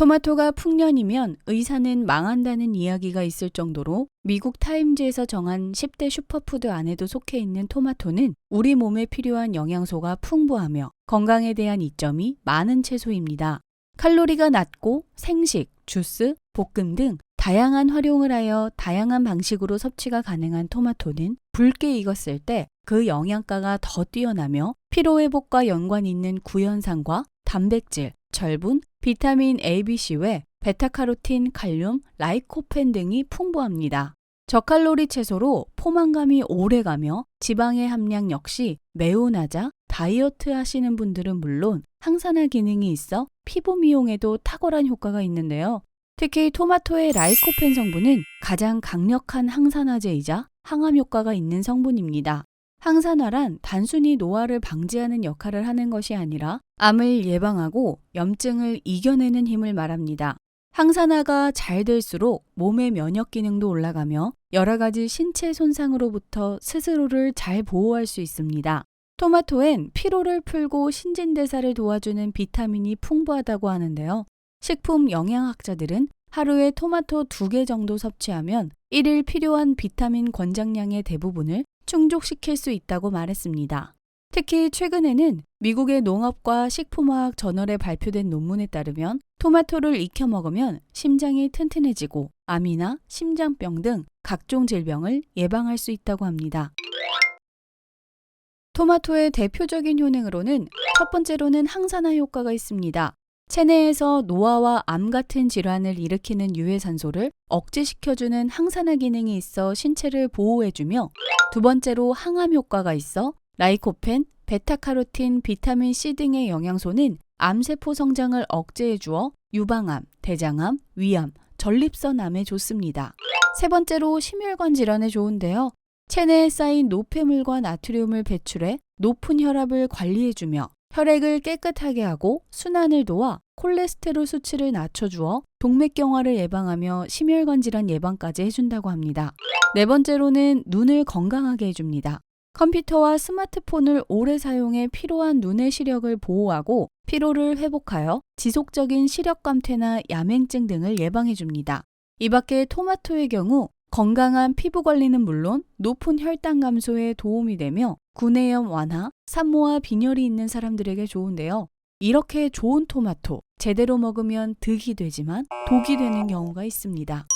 토마토가 풍년이면 의사는 망한다는 이야기가 있을 정도로 미국 타임즈에서 정한 10대 슈퍼푸드 안에도 속해 있는 토마토는 우리 몸에 필요한 영양소가 풍부하며 건강에 대한 이점이 많은 채소입니다. 칼로리가 낮고 생식, 주스, 볶음 등 다양한 활용을 하여 다양한 방식으로 섭취가 가능한 토마토는 붉게 익었을 때 그 영양가가 더 뛰어나며 피로회복과 연관 있는 구연산과 단백질, 철분, 비타민 A, B, C 외 베타카로틴, 칼륨, 라이코펜 등이 풍부합니다. 저칼로리 채소로 포만감이 오래가며 지방의 함량 역시 매우 낮아 다이어트 하시는 분들은 물론 항산화 기능이 있어 피부 미용에도 탁월한 효과가 있는데요. 특히 토마토의 라이코펜 성분은 가장 강력한 항산화제이자 항암 효과가 있는 성분입니다. 항산화란 단순히 노화를 방지하는 역할을 하는 것이 아니라 암을 예방하고 염증을 이겨내는 힘을 말합니다. 항산화가 잘 될수록 몸의 면역 기능도 올라가며 여러 가지 신체 손상으로부터 스스로를 잘 보호할 수 있습니다. 토마토엔 피로를 풀고 신진대사를 도와주는 비타민이 풍부하다고 하는데요. 식품 영양학자들은 하루에 토마토 2개 정도 섭취하면 1일 필요한 비타민 권장량의 대부분을 충족시킬 수 있다고 말했습니다. 특히 최근에는 미국의 농업과 식품화학 저널에 발표된 논문에 따르면 토마토를 익혀 먹으면 심장이 튼튼해지고 암이나 심장병 등 각종 질병을 예방할 수 있다고 합니다. 토마토의 대표적인 효능으로는 첫 번째로는 항산화 효과가 있습니다. 체내에서 노화와 암 같은 질환을 일으키는 유해산소를 억제시켜주는 항산화 기능이 있어 신체를 보호해주며 두 번째로 항암 효과가 있어 라이코펜, 베타카로틴, 비타민 C 등의 영양소는 암세포 성장을 억제해 주어 유방암, 대장암, 위암, 전립선암에 좋습니다. 세 번째로 심혈관 질환에 좋은데요. 체내에 쌓인 노폐물과 나트륨을 배출해 높은 혈압을 관리해 주며 혈액을 깨끗하게 하고 순환을 도와 콜레스테롤 수치를 낮춰주어 동맥경화를 예방하며 심혈관 질환 예방까지 해준다고 합니다. 네 번째로는 눈을 건강하게 해줍니다. 컴퓨터와 스마트폰을 오래 사용해 피로한 눈의 시력을 보호하고 피로를 회복하여 지속적인 시력 감퇴나 야맹증 등을 예방해 줍니다. 이 밖에 토마토의 경우 건강한 피부 관리는 물론 높은 혈당 감소에 도움이 되며 구내염 완화, 산모와 빈혈이 있는 사람들에게 좋은데요. 이렇게 좋은 토마토 제대로 먹으면 득이 되지만 독이 되는 경우가 있습니다.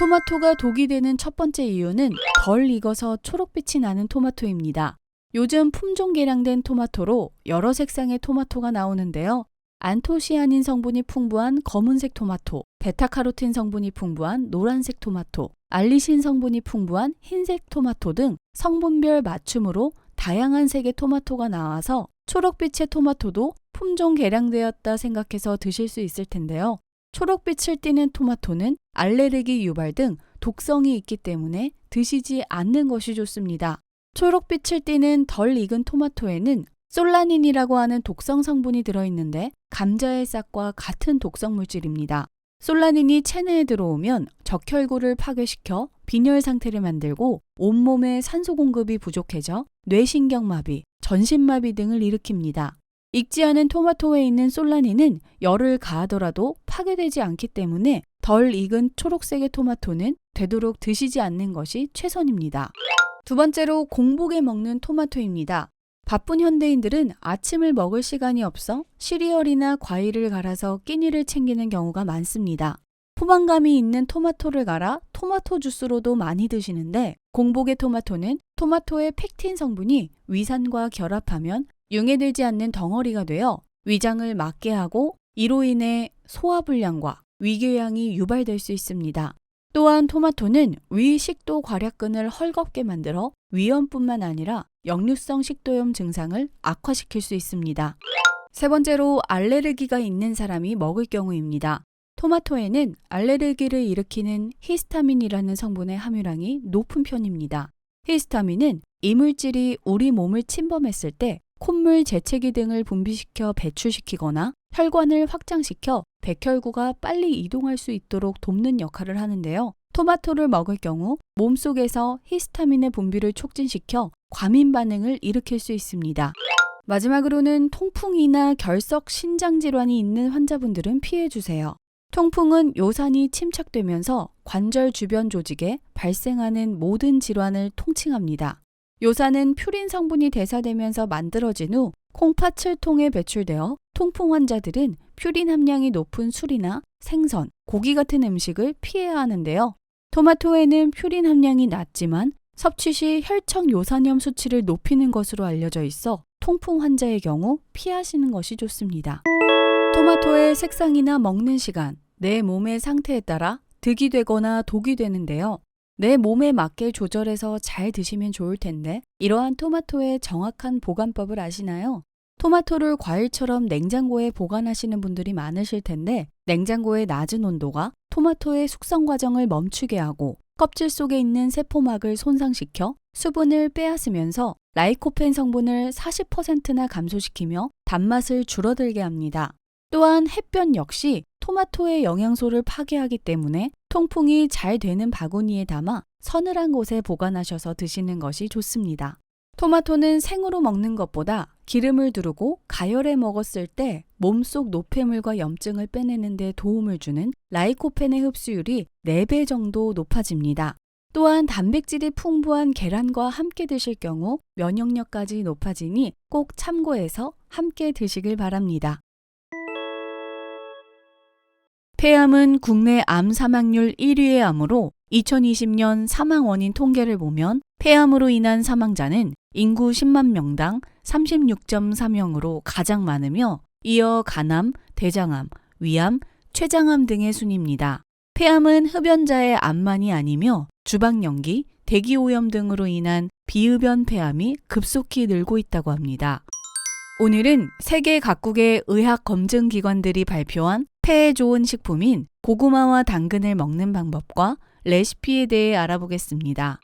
토마토가 독이 되는 첫 번째 이유는 덜 익어서 초록빛이 나는 토마토입니다. 요즘 품종 개량된 토마토로 여러 색상의 토마토가 나오는데요. 안토시아닌 성분이 풍부한 검은색 토마토, 베타카로틴 성분이 풍부한 노란색 토마토, 알리신 성분이 풍부한 흰색 토마토 등 성분별 맞춤으로 다양한 색의 토마토가 나와서 초록빛의 토마토도 품종 개량되었다 생각해서 드실 수 있을 텐데요. 초록빛을 띠는 토마토는 알레르기 유발 등 독성이 있기 때문에 드시지 않는 것이 좋습니다. 초록빛을 띠는 덜 익은 토마토에는 솔라닌이라고 하는 독성 성분이 들어있는데 감자의 싹과 같은 독성 물질입니다. 솔라닌이 체내에 들어오면 적혈구를 파괴시켜 빈혈 상태를 만들고 온몸에 산소 공급이 부족해져 뇌신경마비, 전신마비 등을 일으킵니다. 익지 않은 토마토에 있는 솔라닌은 열을 가하더라도 파괴되지 않기 때문에 덜 익은 초록색의 토마토는 되도록 드시지 않는 것이 최선입니다. 두 번째로 공복에 먹는 토마토입니다. 바쁜 현대인들은 아침을 먹을 시간이 없어 시리얼이나 과일을 갈아서 끼니를 챙기는 경우가 많습니다. 포만감이 있는 토마토를 갈아 토마토 주스로도 많이 드시는데 공복의 토마토는 토마토의 펙틴 성분이 위산과 결합하면 융해되지 않는 덩어리가 되어 위장을 막게 하고 이로 인해 소화불량과 위궤양이 유발될 수 있습니다. 또한 토마토는 위 식도 괄약근을 헐겁게 만들어 위염뿐만 아니라 역류성 식도염 증상을 악화시킬 수 있습니다. 세 번째로 알레르기가 있는 사람이 먹을 경우입니다. 토마토에는 알레르기를 일으키는 히스타민이라는 성분의 함유량이 높은 편입니다. 히스타민은 이물질이 우리 몸을 침범했을 때 콧물, 재채기 등을 분비시켜 배출시키거나 혈관을 확장시켜 백혈구가 빨리 이동할 수 있도록 돕는 역할을 하는데요. 토마토를 먹을 경우 몸속에서 히스타민의 분비를 촉진시켜 과민 반응을 일으킬 수 있습니다. 마지막으로는 통풍이나 결석 신장 질환이 있는 환자분들은 피해 주세요. 통풍은 요산이 침착되면서 관절 주변 조직에 발생하는 모든 질환을 통칭합니다. 요산은 퓨린 성분이 대사되면서 만들어진 후 콩팥을통에 배출되어 통풍 환자들은 퓨린 함량이 높은 술이나 생선, 고기 같은 음식을 피해야 하는데요. 토마토에는 퓨린 함량이 낮지만 섭취 시 혈청 요산염 수치를 높이는 것으로 알려져 있어 통풍 환자의 경우 피하시는 것이 좋습니다. 토마토의 색상이나 먹는 시간, 내 몸의 상태에 따라 득이 되거나 독이 되는데요. 내 몸에 맞게 조절해서 잘 드시면 좋을 텐데 이러한 토마토의 정확한 보관법을 아시나요? 토마토를 과일처럼 냉장고에 보관하시는 분들이 많으실 텐데 냉장고의 낮은 온도가 토마토의 숙성 과정을 멈추게 하고 껍질 속에 있는 세포막을 손상시켜 수분을 빼앗으면서 라이코펜 성분을 40%나 감소시키며 단맛을 줄어들게 합니다. 또한 햇볕 역시 토마토의 영양소를 파괴하기 때문에 통풍이 잘 되는 바구니에 담아 서늘한 곳에 보관하셔서 드시는 것이 좋습니다. 토마토는 생으로 먹는 것보다 기름을 두르고 가열해 먹었을 때 몸속 노폐물과 염증을 빼내는 데 도움을 주는 라이코펜의 흡수율이 4배 정도 높아집니다. 또한 단백질이 풍부한 계란과 함께 드실 경우 면역력까지 높아지니 꼭 참고해서 함께 드시길 바랍니다. 폐암은 국내 암 사망률 1위의 암으로 2020년 사망 원인 통계를 보면 폐암으로 인한 사망자는 인구 10만 명당 36.3명으로 가장 많으며 이어 간암, 대장암, 위암, 췌장암 등의 순입니다. 폐암은 흡연자의 암만이 아니며 주방 연기, 대기 오염 등으로 인한 비흡연 폐암이 급속히 늘고 있다고 합니다. 오늘은 세계 각국의 의학 검증 기관들이 발표한 폐에 좋은 식품인 고구마와 당근을 먹는 방법과 레시피에 대해 알아보겠습니다.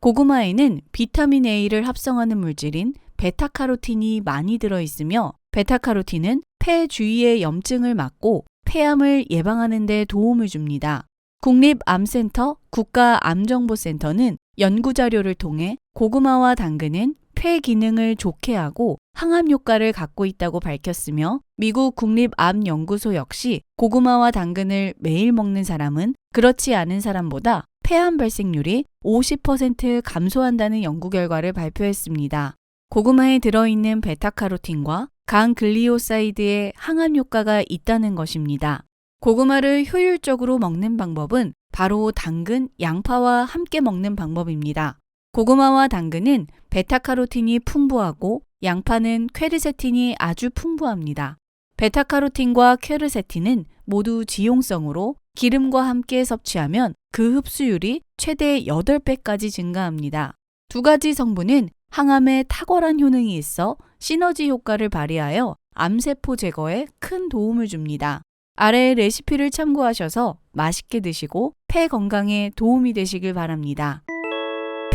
고구마에는 비타민 A를 합성하는 물질인 베타카로틴이 많이 들어 있으며 베타카로틴은 폐 주위의 염증을 막고 폐암을 예방하는 데 도움을 줍니다. 국립암센터 국가암정보센터는 연구 자료를 통해 고구마와 당근은 폐 기능을 좋게 하고 항암 효과를 갖고 있다고 밝혔으며 미국 국립암연구소 역시 고구마와 당근을 매일 먹는 사람은 그렇지 않은 사람보다 폐암 발생률이 50% 감소한다는 연구 결과를 발표했습니다. 고구마에 들어있는 베타카로틴과 강글리오사이드의 항암 효과가 있다는 것입니다. 고구마를 효율적으로 먹는 방법은 바로 당근, 양파와 함께 먹는 방법입니다. 고구마와 당근은 베타카로틴이 풍부하고 양파는 퀘르세틴이 아주 풍부합니다. 베타카로틴과 퀘르세틴은 모두 지용성으로 기름과 함께 섭취하면 그 흡수율이 최대 8배까지 증가합니다. 두 가지 성분은 항암에 탁월한 효능이 있어 시너지 효과를 발휘하여 암세포 제거에 큰 도움을 줍니다. 아래의 레시피를 참고하셔서 맛있게 드시고 폐 건강에 도움이 되시길 바랍니다.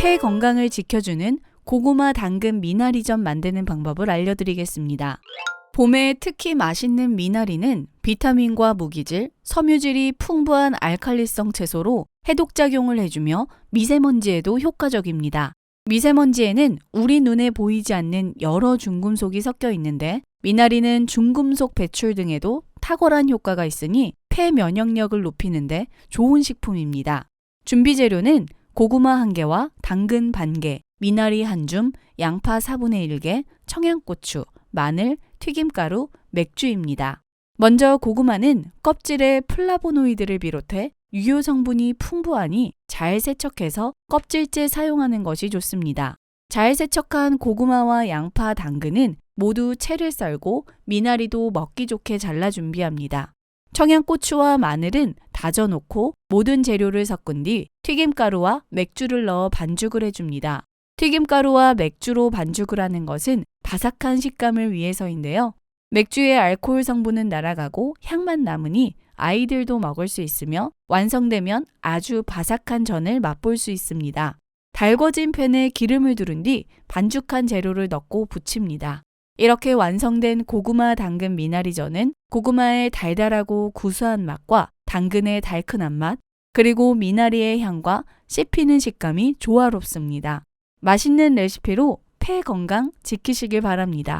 폐 건강을 지켜주는 고구마 당근 미나리전 만드는 방법을 알려드리겠습니다. 봄에 특히 맛있는 미나리는 비타민과 무기질, 섬유질이 풍부한 알칼리성 채소로 해독작용을 해주며 미세먼지에도 효과적입니다. 미세먼지에는 우리 눈에 보이지 않는 여러 중금속이 섞여 있는데 미나리는 중금속 배출 등에도 탁월한 효과가 있으니 폐 면역력을 높이는데 좋은 식품입니다. 준비 재료는 고구마 1개와 당근 반 개, 미나리 한 줌, 양파 4분의 1개, 청양고추, 마늘, 튀김가루, 맥주입니다. 먼저 고구마는 껍질에 플라보노이드를 비롯해 유효 성분이 풍부하니 잘 세척해서 껍질째 사용하는 것이 좋습니다. 잘 세척한 고구마와 양파, 당근은 모두 채를 썰고 미나리도 먹기 좋게 잘라 준비합니다. 청양고추와 마늘은 다져놓고 모든 재료를 섞은 뒤 튀김가루와 맥주를 넣어 반죽을 해줍니다. 튀김가루와 맥주로 반죽을 하는 것은 바삭한 식감을 위해서인데요. 맥주의 알코올 성분은 날아가고 향만 남으니 아이들도 먹을 수 있으며 완성되면 아주 바삭한 전을 맛볼 수 있습니다. 달궈진 팬에 기름을 두른 뒤 반죽한 재료를 넣고 부칩니다. 이렇게 완성된 고구마 당근 미나리전은 고구마의 달달하고 구수한 맛과 당근의 달큰한 맛, 그리고 미나리의 향과 씹히는 식감이 조화롭습니다. 맛있는 레시피로 폐 건강 지키시길 바랍니다.